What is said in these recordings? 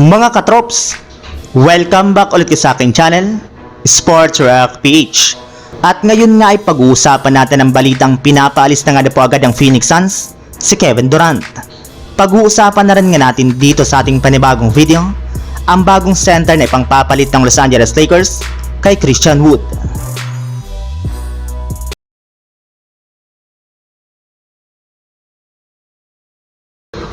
Mga katrops, welcome back ulit sa aking channel, Sports Rock PH. At ngayon nga ay pag-uusapan natin ang balitang pinapaalis na nga na po agad ang Phoenix Suns, si Kevin Durant. Pag-uusapan na rin nga natin dito sa ating panibagong video, ang bagong center na ipangpapalit ng Los Angeles Lakers kay Christian Wood.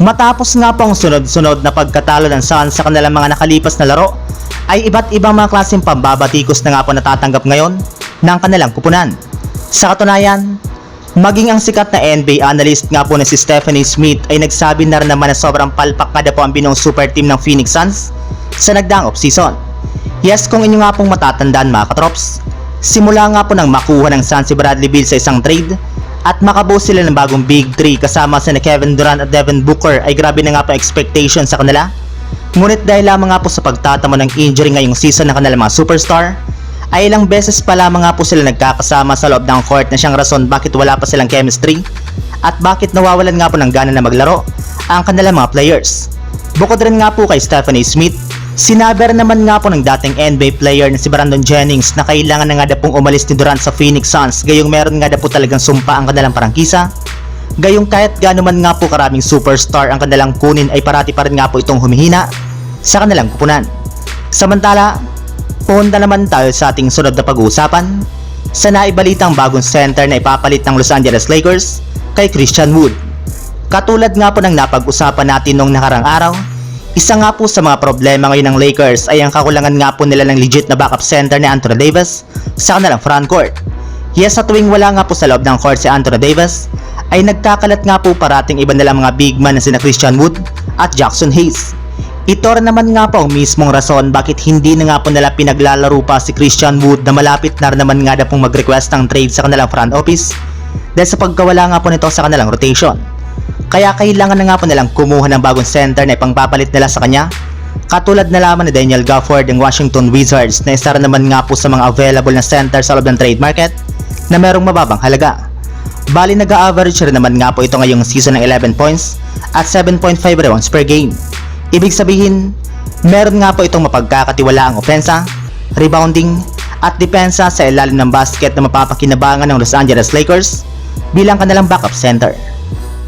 Matapos nga po ang sunod-sunod na pagkatalo ng Suns sa kanilang mga nakalipas na laro, ay iba't ibang mga klaseng pambabatikos na nga po natatanggap ngayon ng kanilang kupunan. Sa katunayan, maging ang sikat na NBA analyst nga po na si Stephanie Smith ay nagsabi na rin naman na sobrang palpak kada po ang binong super team ng Phoenix Suns sa nagdaang off-season. Yes, kung inyo nga pong matatandaan mga katrops, simula nga po nang makuha ng Suns si Bradley Beal sa isang trade at makabuo sila ng bagong Big 3 kasama sa ni Kevin Durant at Devin Booker ay grabe na nga po expectation sa kanila. Ngunit dahil lamang nga po sa pagtatamo ng injury ngayong season ng kanilang mga superstar, ay ilang beses pa lamang nga po sila nagkakasama sa loob ng court na siyang rason bakit wala pa silang chemistry at bakit nawawalan nga po ng gana na maglaro ang kanilang mga players. Bukod rin nga po kay Stephanie Smith, sinabi rin naman nga po ng dating NBA player na si Brandon Jennings na kailangan na nga na pong umalis ni Durant sa Phoenix Suns gayong meron nga na po talagang sumpa ang kanilang parangkisa. Gayong kahit gaano man nga po karaming superstar ang kanilang kunin ay parati pa rin nga po itong humihina sa kanilang kupunan. Samantala, punta naman tayo sa ating sunod na pag-uusapan sa naibalitang bagong center na ipapalit ng Los Angeles Lakers kay Christian Wood. Katulad nga po ng napag-usapan natin nung nakarang araw, isa nga po sa mga problema ngayon ng Lakers ay ang kakulangan nga po nila ng legit na backup center ni Anthony Davis sa kanilang frontcourt. Yes, sa tuwing wala nga po sa loob ng court si Anthony Davis, ay nagkakalat nga po parating iba nilang mga big man na sina Christian Wood at Jackson Hayes. Ito rin naman nga po ang mismong rason bakit hindi na nga po nila pinaglalaro pa si Christian Wood na malapit na rin naman nga na pong mag-request ng trade sa kanilang front office dahil sa pagkawala nga po nito sa kanilang rotation. Kaya kailangan na nga po nilang kumuha ng bagong center na ipangpapalit nila sa kanya Katulad na lamang ni Daniel Gafford ng Washington Wizards na isa naman nga po sa mga available na center sa loob ng trade market na merong mababang halaga. Bali nag-average rin naman nga po ito ngayong season ng 11 points at 7.5 rebounds per game. Ibig sabihin, meron nga po itong mapagkakatiwalaang opensa, rebounding, at depensa sa ilalim ng basket na mapapakinabangan ng Los Angeles Lakers bilang kanilang backup center.